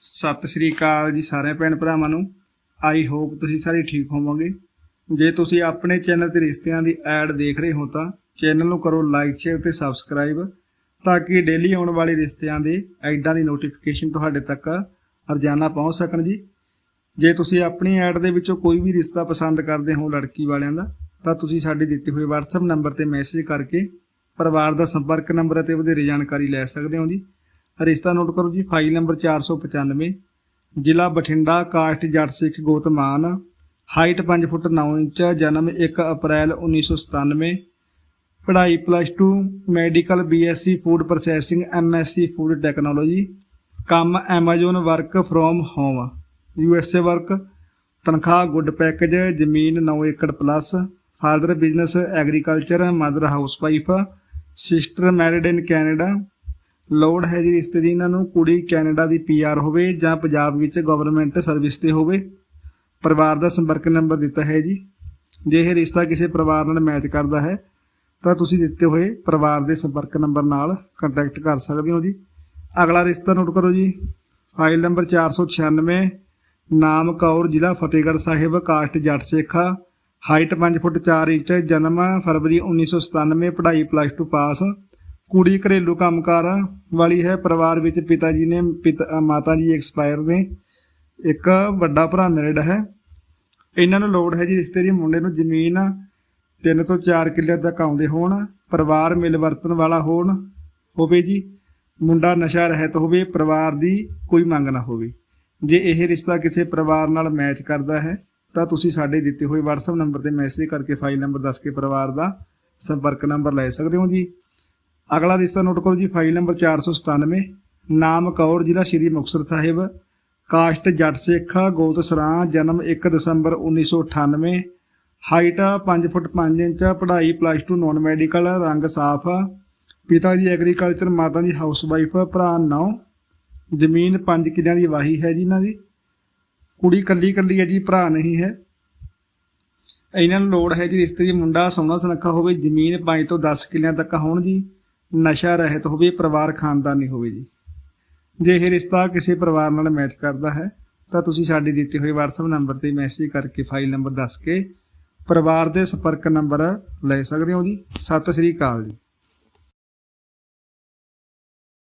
ਸਤਿ ਸ੍ਰੀ ਅਕਾਲ ਜੀ ਸਾਰੇ ਭੈਣ ਭਰਾਵਾਂ ਨੂੰ। ਆਈ ਹੋਪ ਤੁਸੀਂ ਸਾਰੇ ਠੀਕ ਹੋਵੋਗੇ। ਜੇ ਤੁਸੀਂ ਆਪਣੇ ਚੈਨਲ ਤੇ ਰਿਸ਼ਤਿਆਂ ਦੀ ਐਡ ਦੇਖ ਰਹੇ ਹੋ ਤਾਂ ਚੈਨਲ ਨੂੰ ਕਰੋ ਲਾਈਕ, ਸ਼ੇਅਰ ਤੇ ਸਬਸਕ੍ਰਾਈਬ ਤਾਂ ਕਿ ਡੇਲੀ ਆਉਣ ਵਾਲੇ ਰਿਸ਼ਤਿਆਂ ਦੇ ਐਡਾਂ ਦੀ ਨੋਟੀਫਿਕੇਸ਼ਨ ਤੁਹਾਡੇ ਤੱਕ ਰੋਜ਼ਾਨਾ ਪਹੁੰਚ ਸਕਣ ਜੀ। ਜੇ ਤੁਸੀਂ ਆਪਣੀ ਐਡ ਦੇ ਵਿੱਚੋਂ ਕੋਈ ਵੀ ਰਿਸ਼ਤਾ ਪਸੰਦ ਕਰਦੇ ਹੋ ਲੜਕੀ ਵਾਲਿਆਂ ਦਾ, ਤਾਂ ਤੁਸੀਂ ਸਾਡੇ ਦਿੱਤੇ ਹੋਏ WhatsApp ਨੰਬਰ ਤੇ ਮੈਸੇਜ ਕਰਕੇ ਪਰਿਵਾਰ ਦਾ ਸੰਪਰਕ ਨੰਬਰ ਅਤੇ ਵਧੇਰੇ ਜਾਣਕਾਰੀ ਲੈ ਸਕਦੇ ਹੋ ਜੀ। ਰਿਸ਼ਤਾ ਨੋਟ ਕਰੋ ਜੀ ਫਾਈਲ ਨੰਬਰ 495 ਜ਼ਿਲ੍ਹਾ ਬਠਿੰਡਾ, ਕਾਸਟ ਜੱਟ ਸਿੱਖ ਗੋਤਮਾਨ ਹਾਈਟ 5 ਫੁੱਟ 9 ਇੰਚ, ਜਨਮ 1 ਅਪ੍ਰੈਲ 1997 ਪੜ੍ਹਾਈ plus 2 medical BSc food processing MSc food technology ਕੰਮ Amazon work from home USA work ਤਨਖਾਹ ਗੁੱਡ ਪੈਕੇਜ ਜ਼ਮੀਨ 9 ਏਕੜ plus father business agriculture mother housewife sister married in Canada ਲੋੜ ਹੈ ਜੀ ਰਿਸ਼ਤੇ ਦੀ ਇਹਨਾਂ ਨੂੰ ਕੁੜੀ ਕੈਨੇਡਾ ਦੀ ਪੀਆਰ ਹੋਵੇ ਜਾਂ ਪੰਜਾਬ ਵਿੱਚ ਗਵਰਨਮੈਂਟ ਸਰਵਿਸ ਤੇ ਹੋਵੇ। ਪਰਿਵਾਰ ਦਾ ਸੰਪਰਕ ਨੰਬਰ ਦਿੱਤਾ ਹੈ ਜੀ। ਜੇ ਇਹ ਰਿਸ਼ਤਾ ਕਿਸੇ ਪਰਿਵਾਰ ਨਾਲ ਮੈਚ ਕਰਦਾ ਹੈ, ਤਾਂ ਤੁਸੀਂ ਦਿੱਤੇ ਹੋਏ ਪਰਿਵਾਰ ਦੇ ਸੰਪਰਕ ਨੰਬਰ ਨਾਲ ਕੰਟੈਕਟ ਕਰ ਸਕਦੇ ਹੋ ਜੀ। ਅਗਲਾ ਰਿਸ਼ਤਾ ਨੋਟ ਕਰੋ ਜੀ। ਫਾਈਲ ਨੰਬਰ 496 ਨਾਮ ਕੌਰ, ਜ਼ਿਲ੍ਹਾ ਫਤਿਹਗੜ੍ਹ ਸਾਹਿਬ, ਕਾਸਟ ਜੱਟ ਸੇਖਾ ਹਾਈਟ 5 ਫੁੱਟ 4 ਇੰਚ, ਜਨਮ ਫਰਵਰੀ 1997 ਪੜ੍ਹਾਈ ਪਲੱਸ 2 ਪਾਸ ਕੁੜੀ ਘਰੇਲੂ ਕੰਮਕਾਰ ਵਾਲੀ ਹੈ। ਪਰਿਵਾਰ ਵਿੱਚ ਪਿਤਾ ਜੀ ਨੇ ਪਿਤਾ ਮਾਤਾ ਜੀ ਐਕਸਪਾਇਰ ਨੇ। ਇੱਕ ਵੱਡਾ ਭਰਾ ਮੈਰਿਡ ਹੈ। ਇਹਨਾਂ ਨੂੰ ਲੋੜ ਹੈ ਜੀ ਰਿਸ਼ਤੇ ਦੀ। ਮੁੰਡੇ ਨੂੰ ਜ਼ਮੀਨ ਤਿੰਨ ਤੋਂ 4 ਕਿੱਲੇ ਤੱਕ ਆਉਂਦੇ ਹੋਣ। ਪਰਿਵਾਰ ਮਿਲ ਵਰਤਨ ਵਾਲਾ ਹੋਣ, ਹੋਵੇ ਜੀ। ਮੁੰਡਾ ਨਸ਼ਾ ਰਹਿਤ ਹੋਵੇ, ਪਰਿਵਾਰ ਦੀ ਕੋਈ ਮੰਗ ਨਾ ਹੋਵੇ। ਜੇ ਇਹ ਰਿਸ਼ਤਾ ਕਿਸੇ ਪਰਿਵਾਰ ਨਾਲ ਮੈਚ ਕਰਦਾ ਹੈ, ਤਾਂ ਤੁਸੀਂ ਸਾਡੇ ਦਿੱਤੇ ਹੋਏ WhatsApp ਨੰਬਰ ਤੇ ਮੈਸੇਜ ਕਰਕੇ ਫਾਈਲ ਨੰਬਰ ਦੱਸ ਕੇ ਪਰਿਵਾਰ ਦਾ ਸੰਪਰਕ ਨੰਬਰ ਲੈ ਸਕਦੇ ਹੋ ਜੀ। ਅਗਲਾ ਰਿਸ਼ਤਾ ਨੋਟ ਕਰੋ ਜੀ, ਫਾਈਲ ਨੰਬਰ 497 ਨਾਮ ਕੌਰ, ਜ਼ਿਲ੍ਹਾ ਸ਼੍ਰੀ ਮੁਕਤਸਰ ਸਾਹਿਬ। ਕਾਸਟ ਜੱਟ ਸਿੱਖਾ, ਗੋਤ ਸਰਾਂ, ਜਨਮ 1 ਦਸੰਬਰ 1998 ਹਾਈਟ 5 ਫੁੱਟ 5 ਇੰਚ, ਪੜ੍ਹਾਈ ਪਲੱਸ 2 ਨਾਨ ਮੈਡੀਕਲ ਰੰਗ ਸਾਫ਼। ਪਿਤਾ ਜੀ ਐਗਰੀਕਲਚਰ ਮਾਤਾ ਦੀ ਹਾਊਸ ਵਾਈਫ ਭਰਾ ਨੌ। ਜ਼ਮੀਨ 5 ਕਿੱਲਿਆਂ ਦੀ ਵਾਹੀ ਹੈ ਜੀ ਇਹਨਾਂ ਦੀ। ਕੁੜੀ ਕੱਲੀ ਕੱਲੀ ਹੈ ਜੀ, ਭਰਾ ਨਹੀਂ ਹੈ। ਇਹਨਾਂ ਨੂੰ ਲੋੜ ਹੈ ਜੀ ਰਿਸ਼ਤੇ ਦੀ ਮੁੰਡਾ ਸੋਹਣਾ ਸੁਨੱਖਾ ਹੋਵੇ, ਜ਼ਮੀਨ 5 ਤੋਂ 10 ਕਿੱਲਿਆਂ ਤੱਕ ਹੋਣ ਜੀ। ਨਸ਼ਾ ਰਹਿਤ ਹੋਵੇ, ਪਰਿਵਾਰ ਖਾਨਦਾਨੀ ਹੋਵੇ ਜੀ। ਜੇ ਇਹ ਰਿਸ਼ਤਾ ਕਿਸੇ ਪਰਿਵਾਰ ਨਾਲ ਮੈਚ ਕਰਦਾ ਹੈ, ਤਾਂ ਤੁਸੀਂ ਸਾਡੇ ਦਿੱਤੇ ਹੋਏ WhatsApp ਨੰਬਰ ਤੇ ਮੈਸੇਜ ਕਰਕੇ ਫਾਈਲ ਨੰਬਰ ਦੱਸ ਕੇ ਪਰਿਵਾਰ ਦੇ ਸੰਪਰਕ ਨੰਬਰ ਲੈ ਸਕਦੇ ਹੋ ਜੀ। ਸਤਿ ਸ੍ਰੀ ਅਕਾਲ ਜੀ।